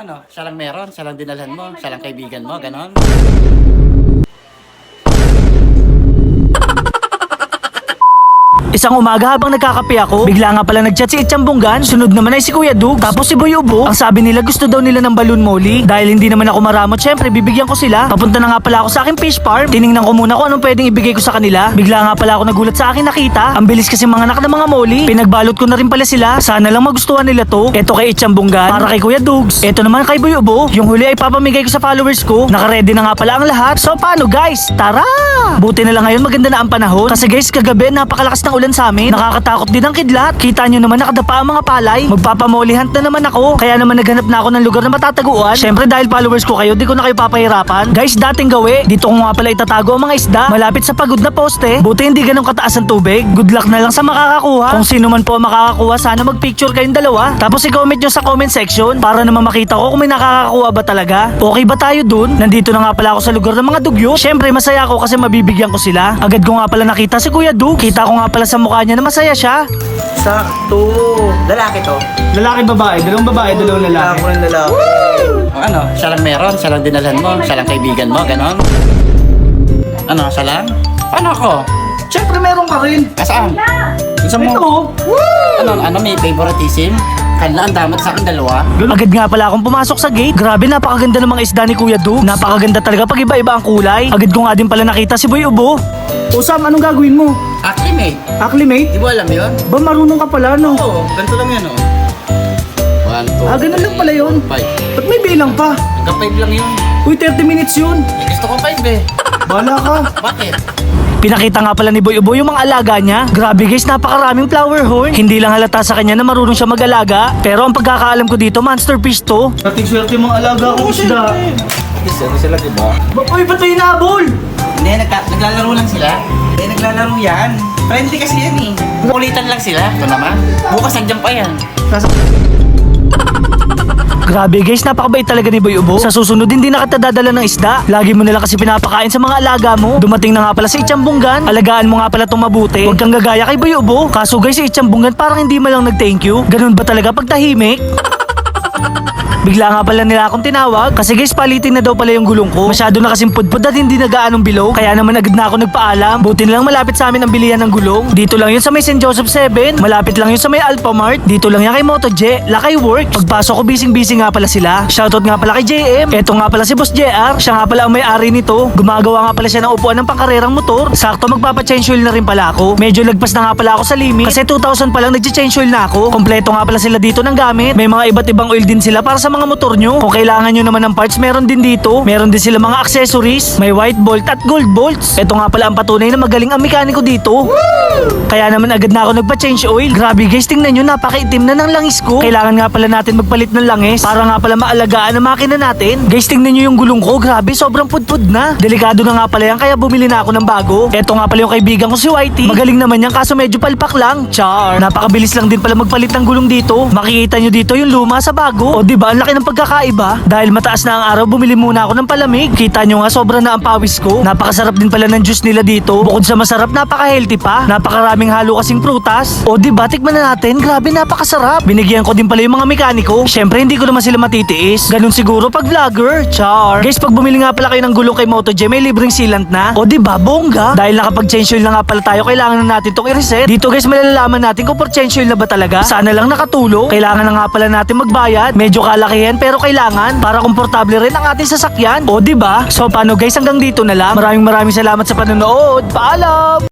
ano, siya lang meron, siya lang dinalhan mo, siya lang kaibigan mo, ganon. Isang umaga habang nagkakape ako, bigla nga pala nagchat si Itchang Bunggan, sunod naman ay si Kuya Dug, tapos si Boy Ubo. Ang sabi nila gusto daw nila ng balloon molly. Dahil hindi naman ako maramot, syempre bibigyan ko sila. Papunta na nga pala ako sa aking fish farm. Tiningnan ko muna kung anong pwedeng ibigay ko sa kanila. Bigla nga pala ako nagulat sa akin nakita. Ang bilis kasi mga anak ng mga molly. Pinagbalot ko na rin pala sila. Sana lang magustuhan nila to. Ito kay Itchang Bunggan, para kay Kuya Dugs. Ito naman kay Boy Ubo. Yung huli ay papamigay ko sa followers ko. Nakaredy na nga pala ang lahat. So paano guys? Tara! Buti na lang ngayon maganda na ang panahon. Kasi guys, kagabi napakalakas ng ulan sa amin. Nakakatakot din ang kidlat. Kita nyo naman nakadapa ang mga palay. Magpapamoli hunt na naman ako. Kaya naman naghanap na ako ng lugar na matataguan. Syempre dahil followers ko kayo, di ko na kayo papahirapan. Guys, dating gawi. Dito ko nga pala itatago ang mga isda. Malapit sa pagod na poste. Buti hindi ganun kataas ang tubig. Good luck na lang sa makakakuha. Kung sino man po makakakuha, sana magpicture kayong dalawa. Tapos i-comment nyo sa comment section para naman makita ko kung may nakakakuha ba talaga. Okay ba tayo dun? Nandito na nga pala ako sa lugar ng mga dugyo. Syempre masaya ako kasi mabibigyan ko sila. Agad ko nga pala nakita si Kuya Dug. Kita ko nga pala sa mukha niya na masaya siya. Sakto. Lalaki to. Lalaki babae, dalawang babae, dalawang Ako ng lalaki. Ano, siya lang meron, siya lang dinalhan mo, siya lang kaibigan mo, ganon. Ano, siya lang? Paano ako? Syempre meron ka rin. Kasaan? Gusto mo? Ito. Ano, ano, may favoritism? Kanila ang damat sa akin dalawa. Agad nga pala akong pumasok sa gate. Grabe, napakaganda ng mga isda ni Kuya Dug. Napakaganda talaga pag iba-iba ang kulay. Agad ko nga din pala nakita si Boy Ubo. O Sam, anong gagawin mo? Acclimate. Acclimate? Di mo alam yun? Ba marunong ka pala, no? Oo, ganito lang yan, oh. One, two, Ah, ganun lang pala yun. five. Ba't may bilang pa? Hanggang five lang yun. Uy, 30 minutes yun. Eh, gusto ko five eh. Bala ka. Bakit? Pinakita nga pala ni Boy Ubo yung mga alaga niya. Grabe guys, napakaraming flower horn. Hindi lang halata sa kanya na marunong siya mag-alaga. Pero ang pagkakaalam ko dito, monster fish to. Dating swerte yung mga alaga ko isda. Kasi ano sila, di ba? Uy, ba't may hinabol? Hindi, nagka- naglalaro lang sila. Hindi, naglalaro yan. Friendly kasi yan eh. Kulitan lang sila. Ito naman. Bukas nandiyan pa yan. Grabe guys, napakabait talaga ni Boy Ubo. Sa susunod hindi na ng isda. Lagi mo na lang kasi pinapakain sa mga alaga mo. Dumating na nga pala si Itchambunggan. Alagaan mo nga pala itong mabuti. Huwag kang gagaya kay Boy Ubo. Kaso guys, si Itchambunggan parang hindi man lang nag-thank you. Ganun ba talaga pag tahimik? Bigla nga pala nila akong tinawag kasi guys palitin na daw pala yung gulong ko. Masyado na kasing pudpud at hindi nagaanong bilog. Kaya naman agad na ako nagpaalam. Buti na lang malapit sa amin ang bilihan ng gulong. Dito lang yun sa may St. Joseph 7. Malapit lang yun sa may Alpha Mart. Dito lang yan kay Moto J. Lakay Work. Pagpasok ko busy-busy nga pala sila. Shoutout nga pala kay JM. Eto nga pala si Boss JR. Siya nga pala ang may-ari nito. Gumagawa nga pala siya ng upuan ng pangkarerang motor. Sakto magpapa-change oil na rin pala ako. Medyo lagpas na nga pala ako sa limit. Kasi 2,000 pa lang nag-change oil na ako. Kompleto nga pala sila dito ng gamit. May mga iba't ibang oil din sila para sa mga motor nyo. Kung kailangan nyo naman ng parts, meron din dito. Meron din sila mga accessories. May white bolt at gold bolts. Ito nga pala ang patunay na magaling ang mekaniko dito. Kaya naman agad na ako nagpa-change oil. Grabe guys, tingnan nyo, napakaitim na ng langis ko. Kailangan nga pala natin magpalit ng langis para nga pala maalagaan ang makina natin. Guys, tingnan nyo yung gulong ko. Grabe, sobrang pudpud na. Delikado na nga pala yan, kaya bumili na ako ng bago. Ito nga pala yung kaibigan ko si Whitey. Magaling naman yan, kaso medyo palpak lang. Char. Napakabilis lang din pala magpalit ng gulong dito. Makikita nyo dito yung luma sa bago. O di ba, laki ng pagkakaiba. Dahil mataas na ang araw, bumili muna ako ng palamig. Kita nyo nga, sobra na ang pawis ko. Napakasarap din pala ng juice nila dito. Bukod sa masarap, napaka-healthy pa. Napakaraming halo kasing prutas. O di ba, tikman na natin. Grabe, napakasarap. Binigyan ko din pala yung mga mekaniko. Syempre, hindi ko naman sila matitiis. Ganun siguro pag vlogger. Char. Guys, pag bumili nga pala kayo ng gulong kay Moto G, may libreng sealant na. O di ba, bongga. Dahil nakapag-change oil na nga pala tayo, kailangan na natin tong i-reset. Dito guys, malalaman natin kung for change oil na ba talaga. Sana lang nakatulong. Kailangan na nga pala natin magbayad. Medyo kalakihan pero kailangan para komportable rin ang ating sasakyan. O ba? So paano guys, hanggang dito na lang. Maraming maraming salamat sa panonood. Paalam!